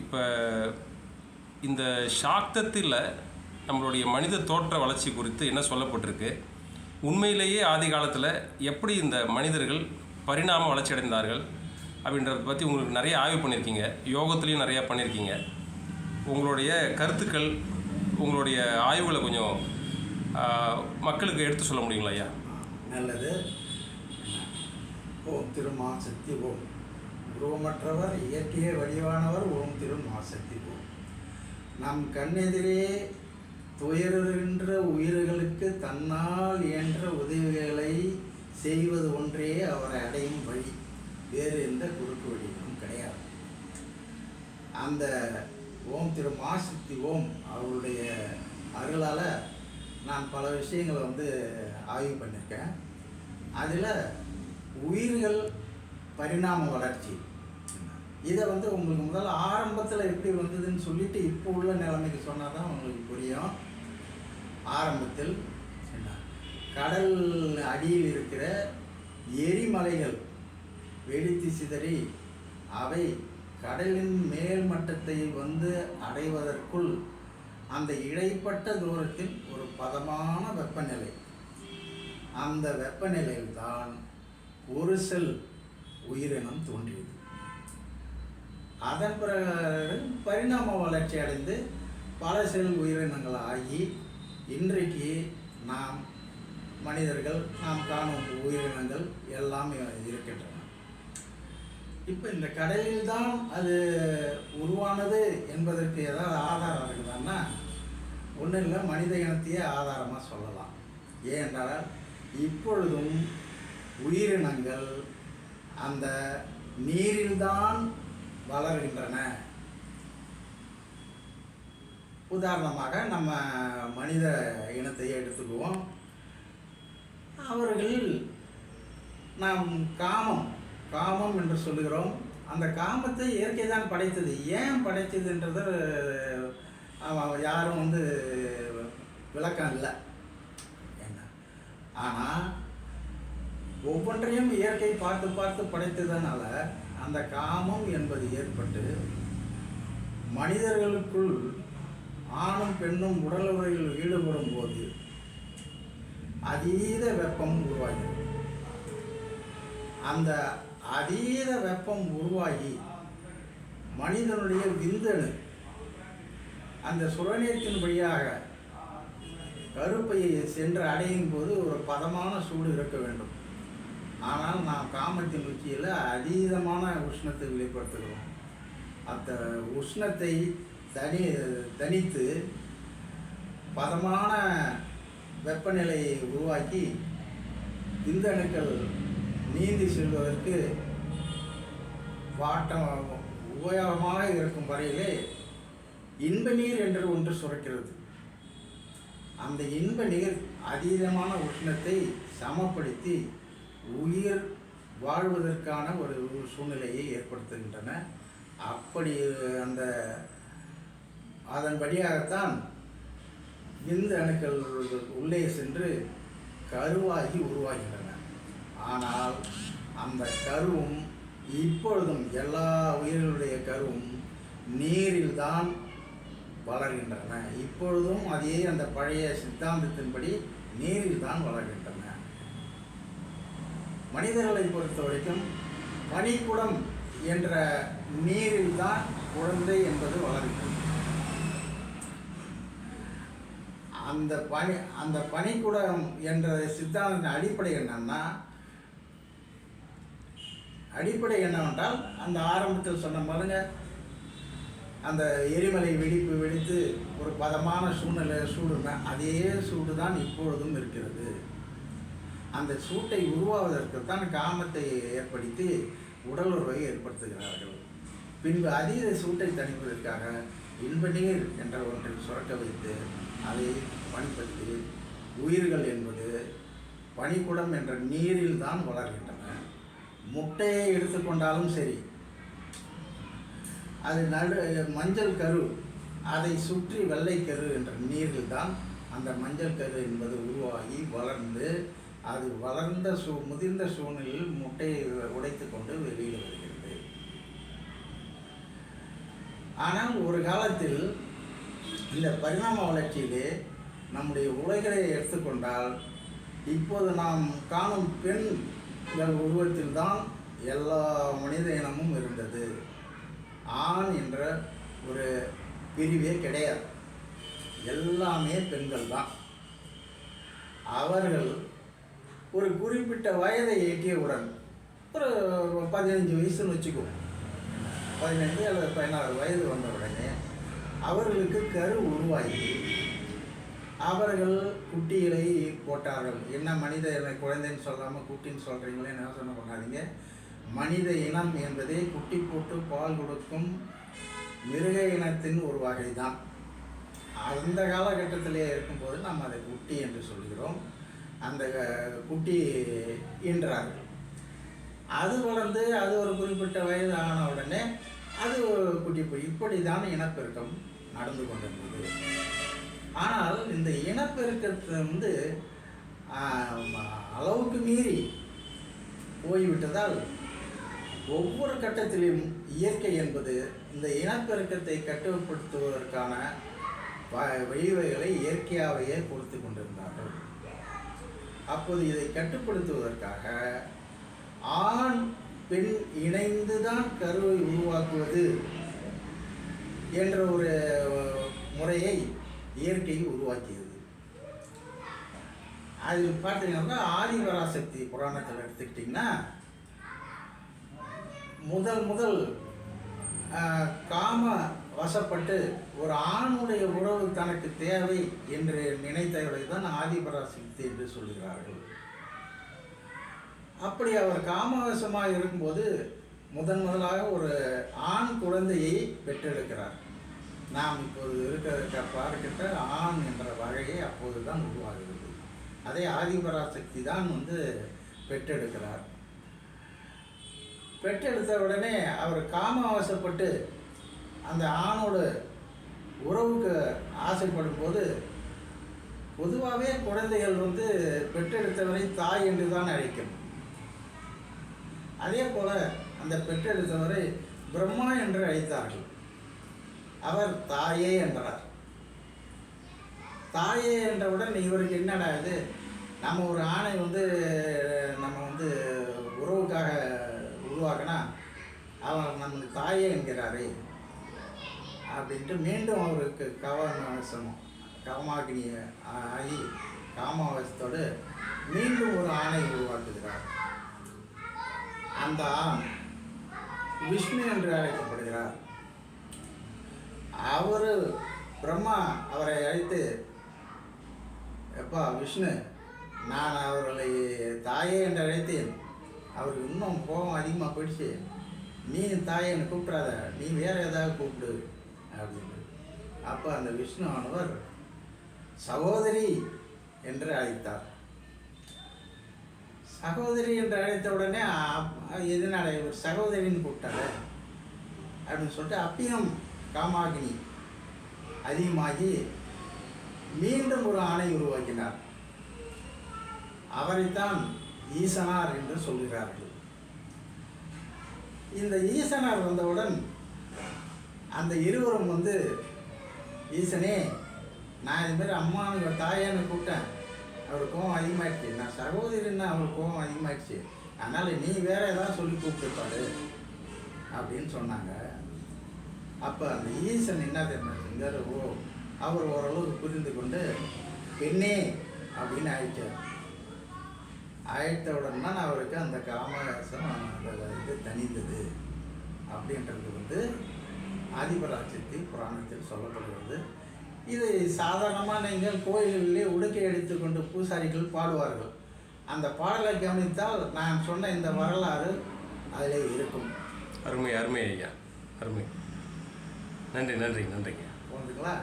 இப்போ இந்த சாக்தத்தில் நம்மளுடைய மனித தோற்ற வளர்ச்சி குறித்து என்ன சொல்லப்பட்டிருக்கு? உண்மையிலேயே ஆதி காலத்தில் எப்படி இந்த மனிதர்கள் பரிணாம வளர்ச்சி அடைந்தார்கள் அப்படின்றத பற்றி உங்களுக்கு நிறைய ஆய்வு பண்ணியிருக்கீங்க. யோகத்துலேயும் நிறையா பண்ணியிருக்கீங்க. உங்களுடைய கருத்துக்கள் உங்களுடைய ஆய்வுகளை கொஞ்சம் மக்களுக்கு எடுத்து சொல்ல முடியுங்களா ஐயா? நல்லது. ஓம் திருமா சக்தி ஓம். உருவமற்றவர் இயற்கையே வடிவானவர் ஓம் திருமா சக்தி ஓம் நம் கண்ணெதிரே துயருகின்ற உயிர்களுக்கு தன்னால் இயன்ற உதவிகளை செய்வது ஒன்றே அவரை அடையும் வழி. வேறு எந்த குறுக்கு வழிகளும் கிடையாது. அந்த ஓம் திரு மாசக்தி ஓம் அவருடைய அருளால் நான் பல விஷயங்களை வந்து ஆய்வு பண்ணியிருக்கேன் அதில் உயிர்கள் பரிணாம வளர்ச்சி. இதை வந்து உங்களுக்கு முதல்ல ஆரம்பத்தில் எப்படி வந்ததுன்னு சொல்லிட்டு இப்போ உள்ள நிலைமைக்கு சொன்னால் தான் உங்களுக்கு புரியும். ஆரம்பத்தில் கடல் அடியில் இருக்கிற எரிமலைகள் வெடித்து சிதறி அவை கடலின் மேல் மட்டத்தை வந்து அடைவதற்குள் அந்த இடைப்பட்ட தூரத்தில் ஒரு பதமான வெப்பநிலை. அந்த வெப்பநிலையில்தான் ஒரு செல் உயிரினம் தோன்றியது. அதன் பிறகு பரிணாம வளர்ச்சி அடைந்து பல செல் உயிரினங்கள் ஆகி இன்றைக்கு நாம் மனிதர்கள் நாம் காணும் உயிரினங்கள் எல்லாமே இருக்கின்றன. இப்போ இந்த கடலில் தான் அது உருவானது என்பதற்கு ஏதாவது ஆதாரம் இருக்குதான்னா ஒன்றும் இல்லை மனித இனத்தையே ஆதாரமாக சொல்லலாம். ஏனென்றால் இப்பொழுதும் உயிரினங்கள் அந்த நீரில்தான் வளர்கின்றன. உதாரணமாக நம்ம மனித இனத்தையே எடுத்துக்குவோம். அவர்கள் நாம் காமம் காமம் என்று சொல்லுகிறோம். அந்த காமத்தை இயற்கை தான் படைத்தது ஏன் படைத்ததுன்றது யாரும் வந்து விளக்கம் இல்லை. என்ன? ஆனால் ஒவ்வொன்றையும் இயற்கை பார்த்து பார்த்து படைத்ததுனால அந்த காமம் என்பது ஏற்பட்டு மனிதர்களுக்குள் ஆணும் பெண்ணும் உடல் உறையில் ஈடுபடும் போது அதீத வெப்பம் உருவாகிறது. அந்த அதீத வெப்பம் உருவாகி மனிதனுடைய விந்தணு அந்த சுரநீரத்தின் வழியாக கருப்பையை சென்று அடையும் போது ஒரு பதமான சூடு இருக்க வேண்டும். ஆனால் நாம் காமத்தின் உச்சியில் அதீதமான உஷ்ணத்தை வெளிப்படுத்துகிறோம். அந்த உஷ்ணத்தை தனி தனித்து பதமான வெப்பநிலையை உருவாக்கி விந்தணுக்கள் நீந்தி செல்வதற்கு வாட்டம் உபயோகமாக இருக்கும் வரையிலே இன்ப நீர் என்று ஒன்று சுரக்கிறது. அந்த இன்ப நீர் அதீதமான உஷ்ணத்தை சமப்படுத்தி உயிர் வாழ்வதற்கான ஒரு சூழ்நிலையை ஏற்படுத்துகின்றன. அப்படி அந்த அதன்படியாகத்தான் இந்த விந்து அணுக்கள் உள்ளே சென்று கருவாகி உருவாகின்றன. ஆனால் அந்த கருவும் இப்பொழுதும் எல்லா உயிர்களுடைய கருவும் நீரில்தான் வளர்கின்றன. இப்பொழுதும் அதே அந்த பழைய சித்தாந்தத்தின்படி நீரில் தான் வளர்கின்றன. மனிதர்களை பொறுத்த வரைக்கும் பனிக்குடம் என்ற நீரில் தான் குழந்தை என்பது வளர்கிறது அந்த பனி அந்த பனிக்குடம் என்ற சித்தாந்தத்தின் அடிப்படை என்னன்னா அடிப்படை என்னவென்றால் அந்த ஆரம்பத்தில் சொன்ன பாருங்க அந்த எரிமலை வெடிப்பு வெடித்து ஒரு பதமான சூழ்நிலை சூடுனா அதே சூடு தான் இப்பொழுதும் இருக்கிறது. அந்த சூட்டை உருவாவதற்கு தான் காமத்தை ஏற்படுத்தி உடல் உறவை ஏற்படுத்துகிறார்கள். பின்பு அதீத சூட்டை தணிப்பதற்காக இன்ப நீர் என்ற ஒன்றை சுரக்க வைத்து அதை பணிப்படுத்தி உயிர்கள் என்பது பனிக்குடம் என்ற நீரில் தான் வளர்கின்றன. முட்டையை எடுத்துக்கொண்டாலும் சரி அது நடு மஞ்சள் கரு அதை சுற்றி வெள்ளை கரு என்ற நீரில் தான் அந்த மஞ்சள் கரு என்பது உருவாகி வளர்ந்து அது வளர்ந்த சூ முதிர்ந்த சூழ்நிலையில் முட்டையை உடைத்து கொண்டு வெளியில் வருகிறது. ஆனால் ஒரு காலத்தில் இந்த பரிணாம வளர்ச்சியிலே நம்முடைய உலகளை எடுத்துக்கொண்டால் இப்போது நாம் காணும் பெண்கள் உருவத்தில் தான் எல்லா மனித இனமும் இருந்தது. ஆண் என்ற ஒரு பிரிவே கிடையாது. எல்லாமே பெண்கள் தான். அவர்கள் ஒரு குறிப்பிட்ட வயதை எட்டியவுடன் ஒரு பதினஞ்சு வயசுன்னு வச்சுக்கோ. பதினஞ்சு அல்லது பதினாறு வயது வந்த உடனே அவர்களுக்கு கரு உருவாகி அவர்கள் குட்டிகளை போட்டார்கள். என்ன மனித இனம் குழந்தைன்னு சொல்லாமல் குட்டின்னு சொல்கிறீங்களே என்ன சொன்ன பண்ணாதீங்க. மனித இனம் என்பதே குட்டி போட்டு பால் கொடுக்கும் மிருக இனத்தின் ஒரு வகை தான் அந்த காலகட்டத்திலே இருக்கும்போது நாம் அதை குட்டி என்று சொல்கிறோம். அந்த குட்டி ஈன்றார்கள் அது வளர்ந்து அது ஒரு குறிப்பிட்ட வயது ஆன உடனே அது ஒரு குட்டி போய் இப்படி தான் இனப்பெருக்கம் நடந்து கொண்டிருந்தது. ஆனால் இந்த இனப்பெருக்கத்தை வந்து அளவுக்கு மீறி போய்விட்டதால் ஒவ்வொரு கட்டத்திலும் இயற்கை என்பது இந்த இனப்பெருக்கத்தை கட்டுப்படுத்துவதற்கான வழிவகைகளை இயற்கையாகவே கொடுத்து கொண்டிருந்தார்கள். அப்போது இதை கட்டுப்படுத்துவதற்காக ஆண் பெண் இணைந்து தான் கருவை உருவாக்குவது என்ற ஒரு முறையை இயற்கை உருவாக்கியது. அதில் பார்த்தீங்கன்னா ஆதிபராசக்தி புராணத்தில் எடுத்துக்கிட்டிங்கன்னா முதல் முதல் காம வசப்பட்டு ஒரு ஆணுடைய உறவு தனக்கு தேவை என்று நினைத்தவரை தான் ஆதிபராசக்தி என்று சொல்கிறார்கள். அப்படி அவர் காமவசமாக இருக்கும்போது முதன் முதலாக ஒரு ஆண் குழந்தையை பெற்றெடுக்கிறார். நாம் இப்போது இருக்கிற பார்க்கிட்ட ஆண் என்ற வகையை அப்போது தான் உருவாகிறது. அதே ஆதிபராசக்தி தான் வந்து பெற்றெடுக்கிறார். பெற்றெடுத்த உடனே அவர் காமவசப்பட்டு அந்த ஆணோட உறவுக்கு ஆசைப்படும் போது பொதுவாகவே குழந்தைகள் வந்து பெற்றெடுத்தவரை தாய் என்று தான் அழைக்கும். அதே போல் அந்த பெற்றெடுத்தவரை பிரம்மா என்று அழைத்தார்கள். அவர் தாயே என்றார். தாயே என்றவுடன் இவருக்கு என்னடா இது? நம்ம ஒரு ஆணை வந்து நம்ம வந்து உறவுக்காக உருவாக்கினா அவன் நம்ம தாயே என்கிறாரே. அப்படின்ட்டு மீண்டும் அவருக்கு கவனம் கவமாகினி ஆகி காமாவசத்தோடு மீண்டும் ஒரு ஆணை உருவாக்குகிறார். அந்த ஆண் விஷ்ணு என்று அழைக்கப்படுகிறார். அவர் பிரம்மா அவரை அழைத்து எப்பா விஷ்ணு நான் அவர்களை தாயே என்று அழைத்தேன். அவருக்கு இன்னும் கோபம் அதிகமாக போயிடுச்சு. நீ தாயேன்னு கூப்பிட்றாத நீ வேறு ஏதாவது கூப்பிடு. அப்படின்னு. அப்போ அந்த விஷ்ணு ஆனவர் சகோதரி என்று அழைத்தார். சகோதரி என்று அழைத்த உடனே அப்- எதனால இவர் சகோதரின்னு கூப்பிட்டாரு? அப்படின்னு சொல்லிட்டு அப்பயும் காமாகினி அதிகமாகி மீண்டும் ஒரு ஆணை உருவாக்கினார். அவரைத்தான் ஈசனார் என்று சொல்கிறார்கள். இந்த ஈசனார் வந்தவுடன் அந்த இருவரும் வந்து ஈசனே நான் இதுமாரி மாதிரி அம்மானு தாயான்னு கூப்பிட்டேன். அவருக்கு கோவம் அதிகமாகிடுச்சு நான் சகோதரின்னா அவருக்கு கோவம் அதிகமாகிடுச்சு அதனால் நீ வேற ஏதாவது சொல்லி கூப்பிட்டுப்பாரு அப்படின்னு சொன்னாங்க. அப்போ அந்த ஈசன் என்ன தெரியுமா செஞ்சார்? ஓ அவர் ஓரளவுக்கு புரிந்து கொண்டு பெண்ணே அப்படின்னு ஆயிட்டார். ஆயிட்ட உடனே அவருக்கு அந்த காமராசம் அந்த இது தணிந்தது. அப்படின்றது வந்து ஆதிபராட்சத்தி புராணத்தில் சொல்லப்படுகிறது. இது சாதாரணமாக நீங்கள் கோயில்களிலே உடுக்கை எடுத்துக்கொண்டு பூசாரிகள் பாடுவார்கள். அந்த பாடலை கவனித்தால் நான் சொன்ன இந்த வரலாறு அதில் இருக்கும். அருமை அருமை ஐயா. அருமை. நன்றி நன்றி நன்றிங்க. போனதுங்களா